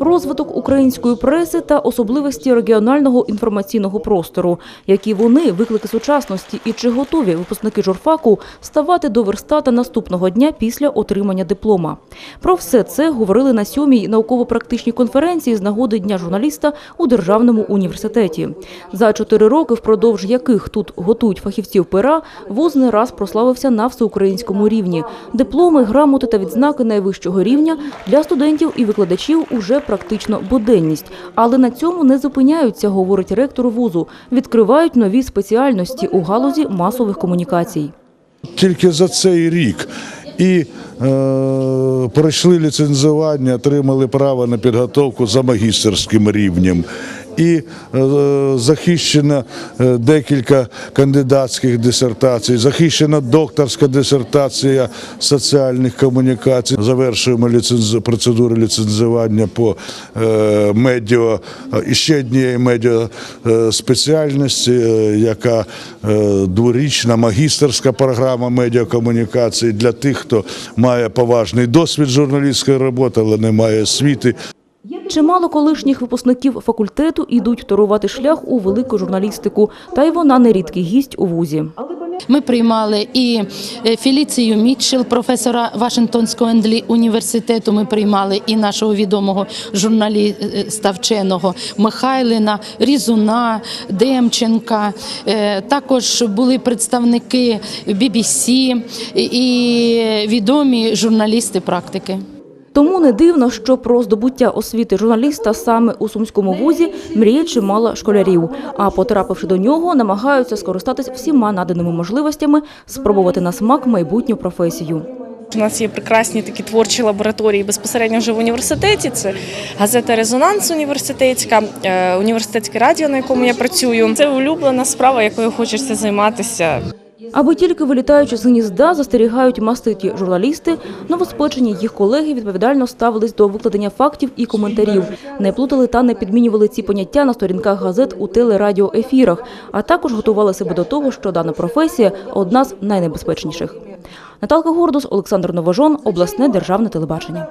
Розвиток української преси та особливості регіонального інформаційного простору, які вони виклики сучасності, і чи готові випускники журфаку ставати до верстата наступного дня після отримання диплома. Про все це говорили на сьомій науково-практичній конференції з нагоди Дня журналіста у державному університеті. За чотири роки, впродовж яких тут готують фахівців пера, вуз не раз прославився на всеукраїнському рівні. Дипломи, грамоти та відзнаки найвищого рівня для студентів і викладачів уже практично буденність. Але на цьому не зупиняються, говорить ректор вузу. Відкривають нові спеціальності у галузі масових комунікацій. тільки за цей рік. І е, пройшли ліцензування, отримали право на підготовку за магістерським рівнем. І е, захищено е, декілька кандидатських дисертацій, захищена докторська дисертація соціальних комунікацій. Завершуємо ліценз... процедуру ліцензування по е, медіа, і ще однієї медіа е, спеціальності, яка дворічна магістерська програма медіакомунікації для тих, хто має поважний досвід журналістської роботи, але не має освіти. Чимало колишніх випускників факультету ідуть торувати шлях у велику журналістику, та й вона нерідкий гість у вузі. Ми приймали і е, Феліцію Мітчел, професора Вашингтонського університету. Ми приймали і нашого відомого журналіста вченого Михайлина, Різуна, Демченка. Е, Також були представники BBC і відомі журналісти практики. Тому не дивно, що про здобуття освіти журналіста саме у сумському вузі мріє чимало школярів. А потрапивши до нього, намагаються скористатись всіма наданими можливостями, спробувати на смак майбутню професію. У нас є прекрасні такі творчі лабораторії безпосередньо вже в університеті. Це газета Резонанс університетська, е, університетське радіо, на якому я працюю. Це улюблена справа, якою хочеться займатися. Аби тільки вилітаючи з гнізда, застерігають маститі журналісти, новоспечені їх колеги відповідально ставились до викладення фактів і коментарів, не плутали та не підмінювали ці поняття на сторінках газет у телерадіоефірах, а також готували себе до того, що дана професія одна з найнебезпечніших. Наталка Гордус, Олександр Новожон, обласне державне телебачення.